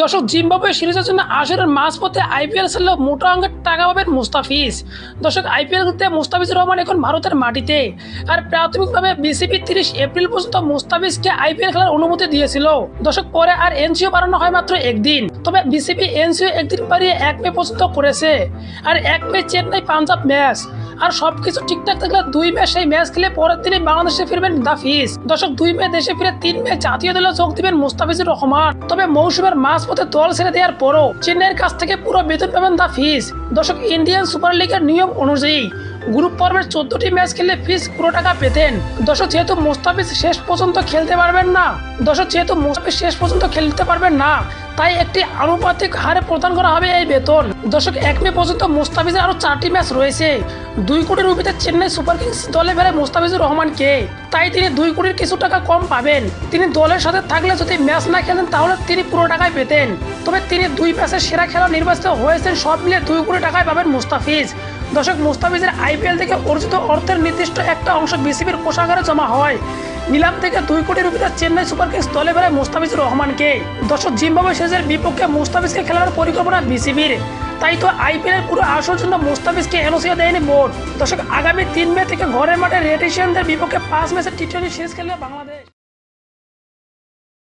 দর্শক জিম্বাবুয়ে সিরিজের জন্য আসরের মাঝপথে আইপিএল খেললেও মোটা অঙ্কের টাকা পাবেন মুস্তাফিজ। দর্শক, আইপিএল খেলতে মুস্তাফিজুর রহমান এখন ভারতের মাটিতে। আর প্রাথমিকভাবে বিসিবি তিরিশ এপ্রিল পর্যন্ত মুস্তাফিজকে আইপিএল খেলার অনুমতি দিয়েছিল। দর্শক, পরে আর এনসিও বাড়ানো হয় মাত্র একদিন। তবে বিসিবি এনসিও একদিন বাড়িয়ে এক মে পর্যন্ত করেছে। আর এক মে চেন্নাই পাঞ্জাব ম্যাচ। আর সবকিছু ঠিকঠাক থাকলে দুই ম্যাচ সেই ম্যাচ খেলে পরের দিনে বাংলাদেশে ফিরবেন দাফিজ দর্শক, দুই ম্যাচ দেশে ফিরে তিন ম্যাচ জাতীয় দলে যোগ দিবেন মুস্তাফিজুর রহমান। তবে মৌসুমের মাঝপথে দল ছেড়ে দেওয়ার পরও চেন্নাইয়ের কাছ থেকে পুরো বেতন পাবেন দাফিজ দর্শক, ইন্ডিয়ান সুপার লিগের নিয়ম অনুযায়ী গ্রুপ পর্বের চোদ্দটি ম্যাচ খেললে ফিস পুরো টাকা পেতেন। দর্শক, যেহেতু মুস্তাফিজ শেষ পর্যন্ত খেলতে পারবেন না, দর্শক, যেহেতু মুস্তাফিজ শেষ পর্যন্ত খেলতে পারবেন না, তাই একটি আনুপাতিক হারে প্রদান করা হবে এই বেতন। দর্শক, এক মে পর্যন্ত মুস্তাফিজের আরও চারটি ম্যাচ রয়েছে। দুই কোটি রুপিতে চেন্নাই সুপার কিংস দলে ফেরে মুস্তাফিজুর রহমানকে। তাই তিনি দুই কোটির কিছু টাকা কম পাবেন। তিনি দলের সাথে থাকলে যদি ম্যাচ না খেলেন, তাহলে তিনি পুরো টাকায় পেতেন। তবে তিনি দুই ম্যাচের সেরা খেলা নির্বাচিত হয়েছেন, সব মিলিয়ে দুই কোটি টাকায় পাবেন মুস্তাফিজ। দর্শক, মুস্তাফিজের আইপিএল থেকে অর্জিত অর্থের নির্দিষ্ট একটা অংশ বিসিবির কোষাগারে জমা হয়। নিলাম থেকে দুই কোটি রুপিতে চেন্নাই সুপার কিংস দলে বেড়ায় মুস্তাফিজুর রহমানকে। দর্শক, জিম্বাবুয়ে সিরিজের বিপক্ষে মুস্তাফিজকে খেলার পরিকল্পনা বিসিবির। তাই তো আইপিএলের পুরো আসর জন্য মুস্তাফিজকে এনওসিও দেয়নি বোর্ড। দর্শক, আগামী তিন মে থেকে ঘরের মাঠে রেডিশিয়ানদের বিপক্ষে পাঁচ ম্যাচের টি টোয়েন্টি সিরিজ খেলবে বাংলাদেশ।